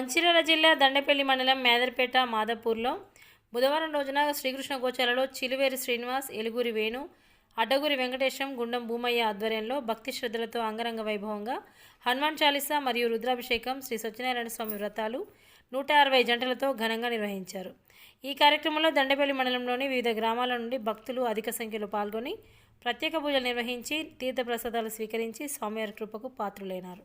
మంచిర్యాల జిల్లా దండపల్లి మండలం మేదర్పేట మాధపూర్లో బుధవారం రోజున శ్రీకృష్ణ గోచాలలో చిలువేరి శ్రీనివాస్ ఎలుగురి వేణు అడ్డగురి వెంకటేశం గుండం భూమయ్య ఆధ్వర్యంలో భక్తి శ్రద్ధలతో అంగరంగ వైభవంగా హనుమాన్ చాలీసా మరియు రుద్రాభిషేకం శ్రీ సత్యనారాయణ స్వామి వ్రతాలు నూట అరవై జంటలతో ఘనంగా నిర్వహించారు. ఈ కార్యక్రమంలో దండపల్లి మండలంలోని వివిధ గ్రామాల నుండి భక్తులు అధిక సంఖ్యలో పాల్గొని ప్రత్యేక పూజలు నిర్వహించి తీర్థప్రసాదాలు స్వీకరించి స్వామివారి కృపకు పాత్రులైనారు.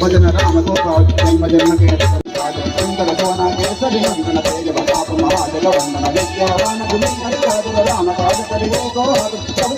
భజన రామ గోపాల్ భజన సుందర సోనా కేసరి వందన తేజ పాప మహాజల వందన విద్యావాన గుణ రామ పాద కలిగే గోహదు ప్రభుత్వ కసమే గోహదు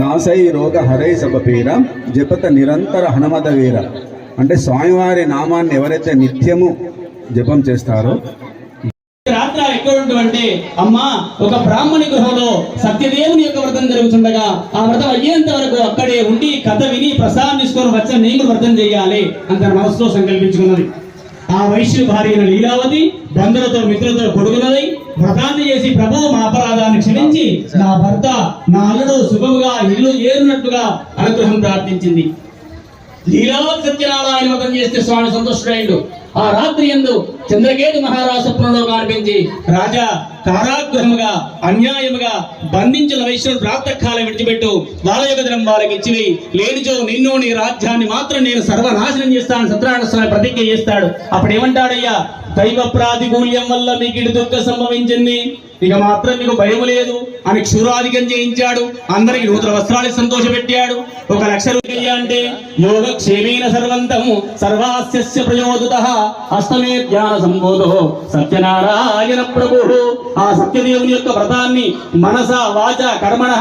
నాసై రోగ హరై సపపీర జపత నిరంతర హనుమత వీర అంటే స్వామివారి నామాన్ని ఎవరైతే నిత్యము జపం చేస్తారో రాత్ర ఎక్కడ ఉంటుందంటే అమ్మా ఒక బ్రాహ్మణి గృహంలో సత్యదేవుని యొక్క వ్రతం జరుగుతుండగా ఆ వ్రతం అయ్యేంత వరకు అక్కడే ఉండి కథ విని ప్రసాదం తీసుకొని వచ్చిన నేను వ్రతం చేయాలి అని తన మనసులో సంకల్పించుకున్నది. ఆ వైశ్య భార్య లీలావతి బంధులతో మిత్రులతో కొడుకున్నది వ్రతాన్ని చేసి ప్రభు మా అపరాధాన్ని క్షమించి నా భర్త నా అల్లుడు సుఖముగా ఇల్లు ఏరునట్టుగా అనుగ్రహం ప్రార్థించింది. లీలావతి సత్యనారాయణ వ్రతం చేస్తే స్వామి సంతోషుడైండు. ఆ రాత్రి ఎందు చంద్రకేతు మహారాజు కనిపించి రాజా కారాగ్రహముగా అన్యాయముగా బంధించిన వైశ్యుడు ప్రాప్తకాలం విడిచిపెట్టు వాళ్ళ యొక్క దినం వాళ్ళకి ఇచ్చివి లేనిచో నిన్ను నీ రాజ్యాన్ని మాత్రం నేను సర్వనాశనం చేస్తాను సత్యనారాయణ స్వామి ప్రతిజ్ఞ చేస్తాడు. అప్పుడు ఏమంటాడయ్యా దైవ ప్రాతికూల్యం వల్ల మీకు ఇటు సంభవించింది. ఇక మాత్రం మీకు భయం లేదు. అని క్షురాధికం చేయించాడు. అందరికి నూతన వస్త్రాలు సంతోషపెట్టాడు. ఒక లక్ష రూపాయ అంటే యోగ సర్వంతం సర్వంతము సర్వాస్య ప్రయోదుత. అష్టమే ధ్యాన సంబోధో సత్యనారాయణ ప్రభు ఆ సత్యదేవుని యొక్క వ్రతాన్ని మనస వాచ కర్మణ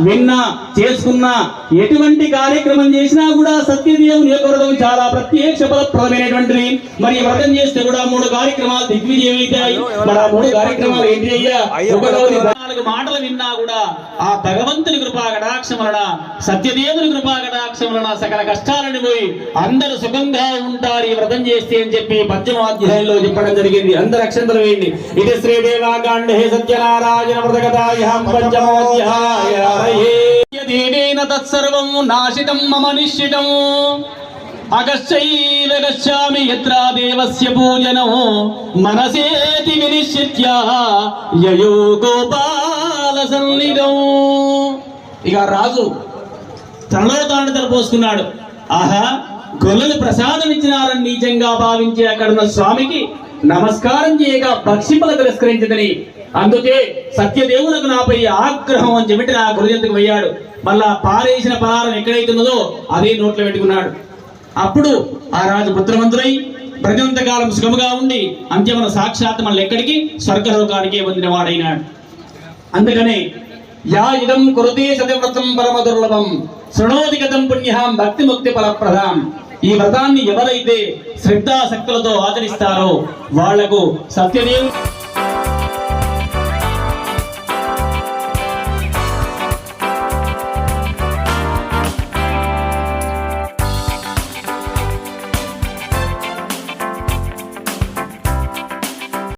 విన్నా చేసుకున్నా ఎటువంటి కార్యక్రమం చేసినా కూడా సత్యదేవుని యొక్క వ్రతం చాలా ప్రత్యక్ష ఫలప్రదమైనటువంటిది. మరి వ్రతం చేస్తే కూడా మూడు కార్యక్రమాలు దిగ్విజయం అవుతాయి మరి ఆ మూడు కార్యక్రమాలు ఏంటి అయ్యా? నాలుగు మాటలు విన్నా కూడా ఆ భగవంతుని కృపా కటాక్షం వలన సత్యదేవుని కృపా కటాక్షం వలన సకల కష్టాలను పోయి అందరూ సుఖంగా ఉంటారు ఈ వ్రతం చేస్తే అని చెప్పి పద్యమ అధ్యాయంలో చెప్పడం జరిగింది. అందరు అక్షంతలు వేయండి. ఇది శ్రీదేవాకాండే సత్యనారాయణ వ్రతకథాయాం పంచమోధ్యాయ దేవేన తత్సర్వం నాశితం మమ నిశ్చితం అగశ్చైవ గచ్చామి యత్ర దేవస్య పూజనో మనసేతి వినిశ్చిత్య యయో గోపాల సన్నిధం ఇక రాజు తనలో తాను తలపోసుకున్నాడు ఆహా గొల్లలు ప్రసాదం ఇచ్చినారని నీచంగా భావించి అక్కడున్న స్వామికి నమస్కారం చేయగా భక్షిపల తిరస్కరించదని. అందుకే సత్యదేవులకు నాపై ఆగ్రహం అని చెప్పి నా గురుజంతకు పోయాడు. మళ్ళా పారేసిన పదారం ఎక్కడైతున్నదో అదే నోట్లో పెట్టుకున్నాడు. అప్పుడు ఆ రాజు పుత్రమంతుడై ప్రజంతకాలం సుఖముగా ఉండి అంత్యమున సాక్షాత్ మళ్ళీ ఎక్కడికి? స్వర్గలోకానికి పొందిన వాడైనాడు అందుకనే యా ఇదం కురుతే సతివ్రతం పరమ దుర్లభం శృణోదిగతం గతం భక్తి ముక్తి ఫలప్రదాం. ఈ వ్రతాన్ని ఎవరైతే శ్రద్ధాశక్తులతో ఆచరిస్తారో వాళ్ళకు సత్యదేవుని